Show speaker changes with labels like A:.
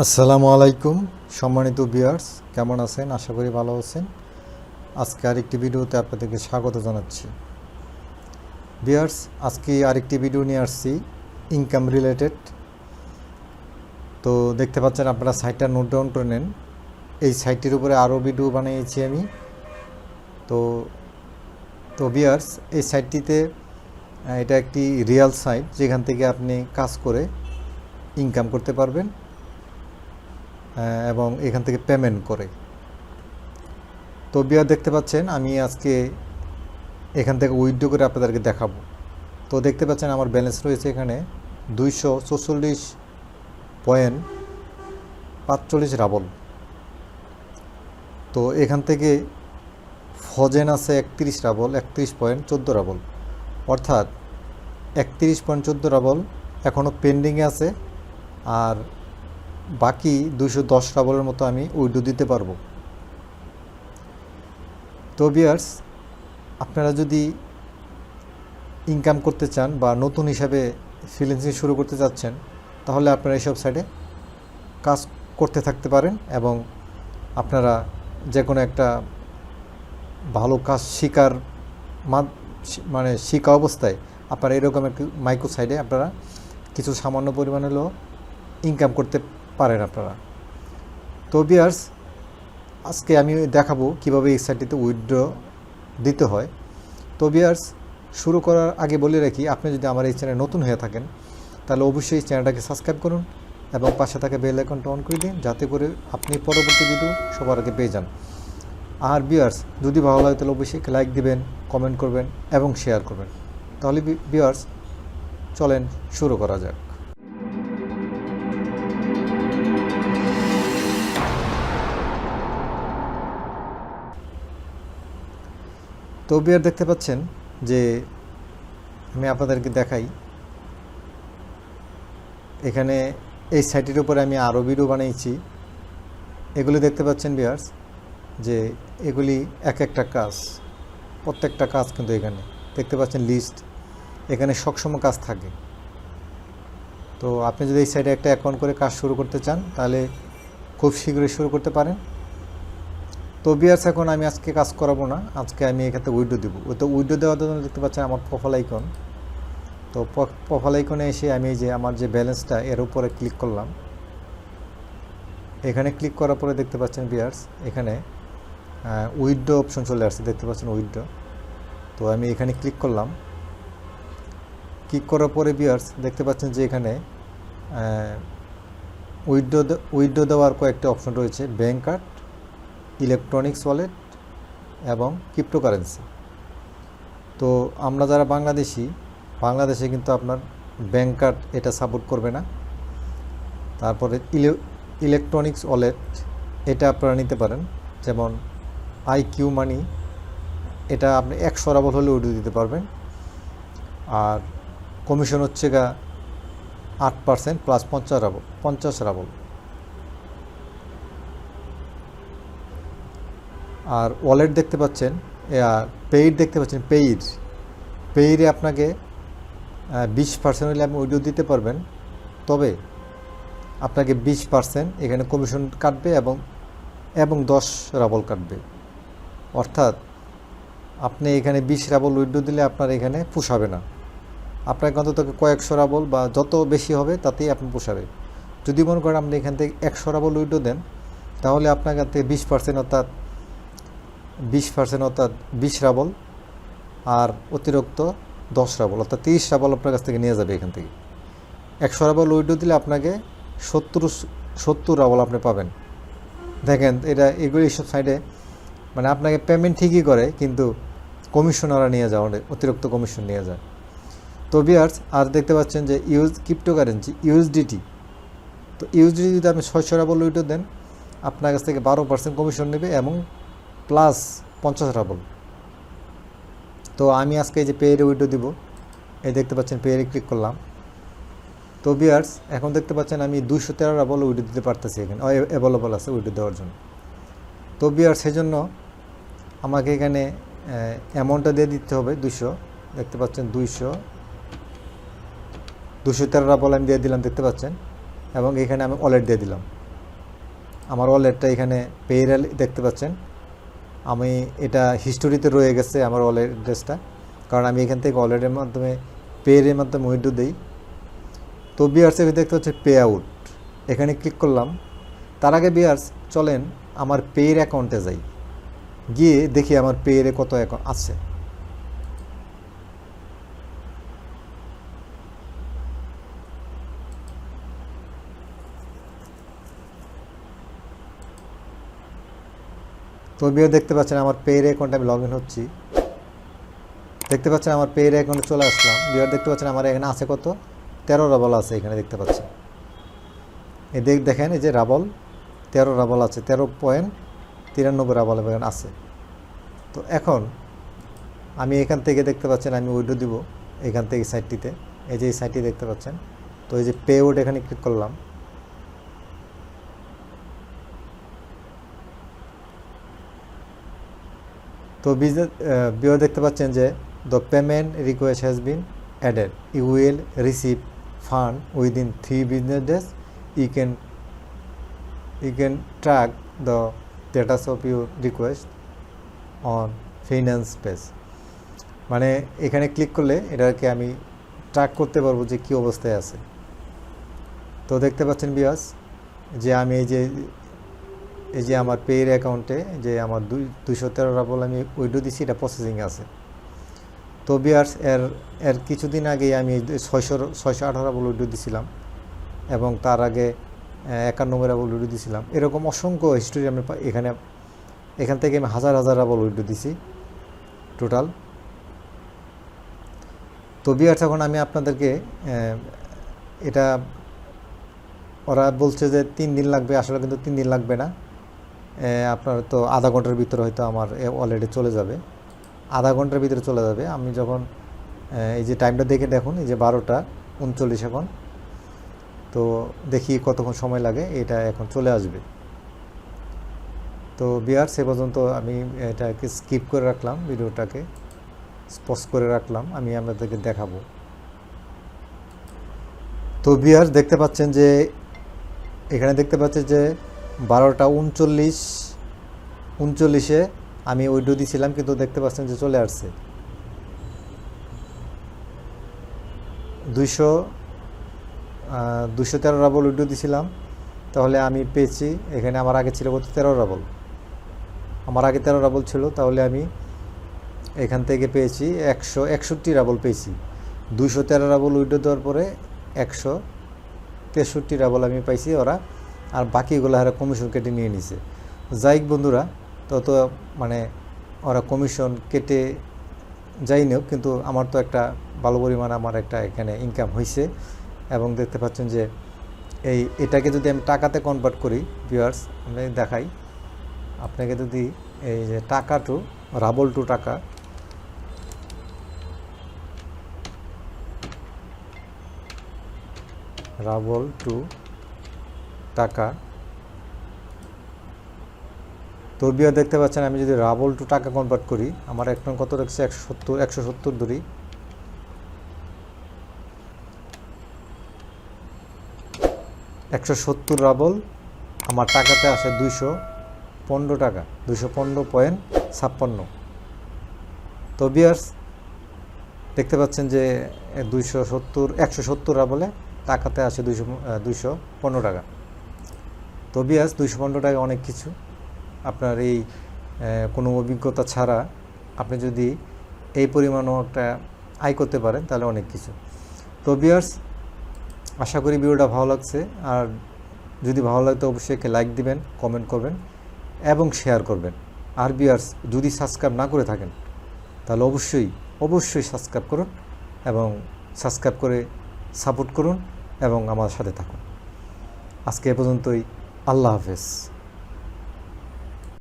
A: আসসালামু আলাইকুম, সম্মানিত বিয়ার্স কেমন আছেন? আশা করি ভালো আছেন। আজকে আরেকটি ভিডিওতে আপনাদেরকে স্বাগত জানাচ্ছি। বিয়ার্স আজকে আরেকটি ভিডিও নিয়ে আসছি ইনকাম রিলেটেড তো দেখতে পাচ্ছেন আপনারা সাইটটা নোট ডাউন করে নেন। এই সাইটটির উপরে আরও ভিডিও বানিয়েছি আমি। তো তো বিয়ার্স এই সাইটটিতে এটা একটি রিয়েল সাইট যেখান থেকে আপনি কাজ করে ইনকাম করতে পারবেন। এবং এখান থেকে পেমেন্ট করে। তো বিয়ার দেখতে পাচ্ছেন, আমি আজকে এখান থেকে উইথড্র করে আপনাদেরকে দেখাবো। তো দেখতে পাচ্ছেন, আমার ব্যালেন্স রয়েছে এখানে দুইশো চৌচল্লিশ পয়েন্ট পাঁচচল্লিশ রাবল তো এখান থেকে ফজেন আছে একত্রিশ রাবল একত্রিশ পয়েন্ট চোদ্দ রাবল অর্থাৎ একত্রিশ পয়েন্ট চোদ্দ রাবল এখনও পেন্ডিংয়ে আছে, আর বাকি দুশো দশ রাবলের মতো আমি উইডো দিতে পারব। তো বিয়ার্স আপনারা যদি ইনকাম করতে চান বা নতুন হিসাবে ফ্রিল্যান্সিং শুরু করতে চাচ্ছেন, তাহলে আপনারা এইসব সাইডে কাজ করতে থাকতে পারেন এবং আপনারা যে কোনো একটা ভালো কাজ শিকার মানে শিকা অবস্থায় আপনারা এরকম একটি মাইক্রো সাইডে আপনারা কিছু সামান্য পরিমাণ হলেও ইনকাম করতে পারেন আপনারা। তো বিয়ার্স আজকে আমি দেখাবো কীভাবে এই সাইটটিতে উইথড্র দিতে হয়। তো বিয়ার্স শুরু করার আগে বলে রাখি, আপনি যদি আমার এই চ্যানেল নতুন হয়ে থাকেন, তাহলে অবশ্যই এই চ্যানেলটাকে সাবস্ক্রাইব করুন এবং পাশে থাকা বেল আইকনটা অন করে দিন, যাতে করে আপনি পরবর্তী ভিডিও সবার আগে পেয়ে যান। আর বিয়ার্স যদি ভালো লাগে, তাহলে অবশ্যই লাইক দিবেন কমেন্ট করবেন এবং শেয়ার করবেন। তাহলে বিয়ার্স চলেন শুরু করা যাক। তো বিয়ার দেখতে পাচ্ছেন যে আমি আপনাদেরকে দেখাই। এখানে এই সাইটের উপরে আমি আরও ভিডিও বানিয়েছি এগুলি দেখতে পাচ্ছেন বিয়ার্স যে এগুলি এক একটা কাজ, প্রত্যেকটা কাজ কিন্তু এখানে। দেখতে পাচ্ছেন লিস্ট এখানে সবসময় কাজ থাকে। তো আপনি যদি এই সাইডে একটা অ্যাকাউন্ট করে কাজ শুরু করতে চান, তাহলে খুব শীঘ্রই শুরু করতে পারেন। তো বিয়ার্স, এখন আমি আজকে কাজ করাবো না। আজকে আমি এখানে উইডো দেবো। তো উইডো দেওয়ার জন্য দেখতে পাচ্ছেন আমার প্রোফাইল আইকন তো প্রোফাইল আইকনে এসে আমি যে আমার যে ব্যালেন্সটা এর উপরে ক্লিক করলাম। এখানে ক্লিক করার পরে দেখতে পাচ্ছেন বিয়ার্স, এখানে উইডো অপশন চলে আসছে। দেখতে পাচ্ছেন উইডো। তো আমি এখানে ক্লিক করলাম। ক্লিক করার পরে বিয়ার্স, দেখতে পাচ্ছেন যে এখানে উইডো উইডো দেওয়ার কয়েকটা অপশন রয়েছে। ব্যাঙ্ক কার্ড ইলেকট্রনিক্স ওয়ালেট এবং ক্রিপ্টোকারেন্সি। তো আমরা যারা বাংলাদেশি, বাংলাদেশে কিন্তু আপনার ব্যাঙ্ক কার্ড এটা সাপোর্ট করবে না। তারপরে ইলে, ইলেকট্রনিক্স ওয়ালেট এটা আপনারা নিতে পারেন। যেমন আই কিউ মানি, এটা আপনি একশো রাবল হলে উঠে দিতে পারবেন। আর কমিশন হচ্ছে গা আট পার্সেন্ট প্লাস পঞ্চাশ রাবল পঞ্চাশ রাবল আর ওয়ালেট দেখতে পাচ্ছেন পেইড দেখতে পাচ্ছেন পেইড পেইডে আপনাকে বিশ পার্সেন্ট হলে আপনি উইডিও দিতে পারবেন। তবে আপনাকে বিশ পার্সেন্ট এখানে কমিশন কাটবে এবং এবং দশ রাবল কাটবে। অর্থাৎ আপনি এখানে বিশ রাবল উইডো দিলে আপনার এখানে পোষাবে না। আপনাকে অন্তত কয়েকশো রাবল বা যত বেশি হবে তাতেই আপনি পোষাবে যদি মনে করেন আপনি এখান থেকে একশো রাবল উইডো দেন, তাহলে আপনার থেকে বিশ পার্সেন্ট অর্থাৎ বিশ পার্সেন্ট অর্থাৎ বিশ রাবল আর অতিরিক্ত দশ রাবল অর্থাৎ তিরিশ রাবল আপনার কাছ থেকে নিয়ে যাবে এখান থেকে। একশো রাবল উইডো দিলে আপনাকে সত্তর সত্তর রাবল আপনি পাবেন। দেখেন, এটা এগুলি সব সাইডে মানে আপনাকে পেমেন্ট ঠিকই করে, কিন্তু কমিশন ওরা নিয়ে যায় অনেক অতিরিক্ত কমিশন নিয়ে যায়। তো বিয়ার্স আর দেখতে পাচ্ছেন যে ইউজ ক্রিপ্টোকারেন্সি ইউএসডিটি তো ইউএসডিটি যদি আপনি ছয়শো রাবল উইডো দেন, আপনার কাছ থেকে বারো পার্সেন্ট কমিশন নেবে এবং প্লাস পঞ্চাশ রাবল। তো আমি আজকে এই যে পেয়ারে উইডো দিব, এই দেখতে পাচ্ছেন পেয়ারে ক্লিক করলাম। তো বিয়ার্স, এখন দেখতে পাচ্ছেন আমি দুশো তেরো রাবল উইডো দিতে পারতেছি এখানে অ্যাভেলেবল আছে উইডো দেওয়ার জন্য। তো বিয়ার্স, সেজন্য আমাকে এখানে অ্যামাউন্টটা দিয়ে দিতে হবে দুশো দেখতে পাচ্ছেন দুইশো দুশো তেরো রাবল আমি দিয়ে দিলাম, দেখতে পাচ্ছেন, এবং এখানে আমি ওয়ালেট দিয়ে দিলাম। আমার ওয়ালেটটা এখানে পেইরাল দেখতে পাচ্ছেন আমি এটা হিস্টোরিতে রয়ে গেছে আমার ওয়ালেট অ্যাড্রেসটা কারণ আমি এখান থেকে ওয়ালেটের মাধ্যমে পেয়ের মাধ্যমে উইন্ডো দিই। তো বিয়ার্স এখানে দেখতে হচ্ছে পে আউট এখানে ক্লিক করলাম। তার আগে বিয়ার্স চলেন আমার পেয়ের অ্যাকাউন্টে যাই। গিয়ে দেখি আমার পেয়ের কত অ্যাকাউন্ট আছে। তো দেখতে পাচ্ছেন আমার পেয়ের অ্যাকাউন্টে আমি লগ ইন হচ্ছি। দেখতে পাচ্ছেন আমার পেয়ের অ্যাকাউন্টে চলে আসলাম। বিয়ার দেখতে পাচ্ছেন আমার এখানে আছে কত? তেরো রাবল আছে এখানে দেখতে পাচ্ছেন। এই দেখ, দেখেন এই যে রাবল তেরো রাবল আছে, তেরো পয়েন্ট তিরানব্বই রাবল এখানে আছে। তো এখন আমি এখান থেকে দেখতে পাচ্ছেন আমি উইডো দিব, এখান থেকে সাইটটিতে এই যে এই সাইটটি দেখতে পাচ্ছেন। তো এই যে পে আউট এখানে ক্লিক করলাম। তো বিজনেস বিও দেখতে পাচ্ছেন যে the payment request has been added you will receive fund within three business days you can you can track the status of your request on finance page মানে এখানে click করলে এটাকে আমি ট্র্যাক করতে পারব যে কী অবস্থায় আছে। তো দেখতে পাচ্ছেন বিয়াস যে আমি এই যে এই যে আমার পেয়ের অ্যাকাউন্টে যে আমার দুই, দুইশো তেরো রাবল আমি উইডো দিছি, এটা প্রসেসিং আছে। তো বিয়ার্স, এর এর কিছুদিন আগে আমি ছয়শো ছয়শো আঠারো রাবল উইডো দিছিলাম এবং তার আগে একান্নব্বই রাবল উইডো দিছিলাম। এরকম অসংখ্য হিস্টোরি আমি এখানে, এখান থেকে আমি হাজার হাজার রাবল উইডো দিছি টোটাল তো বিয়ার্স, এখন আমি আপনাদেরকে এটা, ওরা বলছে যে তিন দিন লাগবে, আসলে কিন্তু তিন দিন লাগবে না। আপনার তো আধা ঘণ্টার ভিতরে হয়তো আমার অলরেডি চলে যাবে। আধা ঘণ্টার ভিতরে চলে যাবে। আমি যখন এই যে টাইমটা দেখে দেখুন, এই যে বারোটা উনচল্লিশ এখন। তো দেখি কতক্ষণ সময় লাগে, এটা এখন চলে আসবে। তো বিয়ার সে পর্যন্ত আমি এটাকে স্কিপ করে রাখলাম, ভিডিওটাকে স্পষ্ট করে রাখলাম, আমি আপনাদেরকে দেখাবো। তো বিয়ার দেখতে পাচ্ছেন যে, এখানে দেখতে পাচ্ছেন যে বারোটা উনচল্লিশ, উনচল্লিশে আমি উইডো দিছিলাম, কিন্তু দেখতে পাচ্ছেন যে চলে আসছে। দুইশো দুশো তেরো রাবল উইডো দিছিলাম, তাহলে আমি পেয়েছি, এখানে আমার আগে ছিল কত? তেরো রাবল। আমার আগে তেরো রাবল ছিল, তাহলে আমি এখান থেকে পেয়েছি একশো, একষট্টি রাবল পেয়েছি। দুশো তেরো রাবল উইডো দেওয়ার পরে একশো তেষট্টি রাবল আমি পাইছি, ওরা আর বাকিগুলো হারা কমিশন কেটে নিয়ে নিছে। যাই বন্ধুরা, তত মানে ওরা কমিশন কেটে যাই হোক কিন্তু আমার তো একটা ভালো পরিমাণ আমার একটা এখানে ইনকাম হয়েছে এবং দেখতে পাচ্ছেন যে এই এটাকে যদি আমি টাকাতে কনভার্ট করি ভিউয়ার্স আমি দেখাই। আপনাকে যদি এই যে টাকা টু রাবল টু টাকা রাবল টু টাকা। তো বিয়া দেখতে পাচ্ছেন, আমি যদি রাবল টু টাকা কনভার্ট করি, আমার এখন কত রাখছে? একশো সত্তর একশো সত্তর ধরি একশো সত্তর রাবল, আমার টাকাতে আসে দুইশো পনেরো টাকা, দুইশো পনেরো পয়েন্ট ছাপ্পান্ন। তো দেখতে পাচ্ছেন যে দুইশো সত্তর, একশো সত্তর রাবলে টাকাতে আসে দুইশো দুইশো পনেরো টাকা। তো বিয়াস দুইশো পনেরো টাকা অনেক কিছু। আপনার এই কোনো অভিজ্ঞতা ছাড়া আপনি যদি এই পরিমাণও একটা আয় করতে পারেন, তাহলে অনেক কিছু। তো বিয়ার্স আশা করি ভিডিওটা ভালো লাগছে। আর যদি ভালো লাগে তো অবশ্যই একে লাইক দিবেন কমেন্ট করবেন এবং শেয়ার করবেন। আর বিয়ার্স যদি সাবস্ক্রাইব না করে থাকেন, তাহলে অবশ্যই অবশ্যই সাবস্ক্রাইব করুন এবং সাবস্ক্রাইব করে সাপোর্ট করুন এবং আমার সাথে থাকুন। আজকে এ পর্যন্তই। aláveis.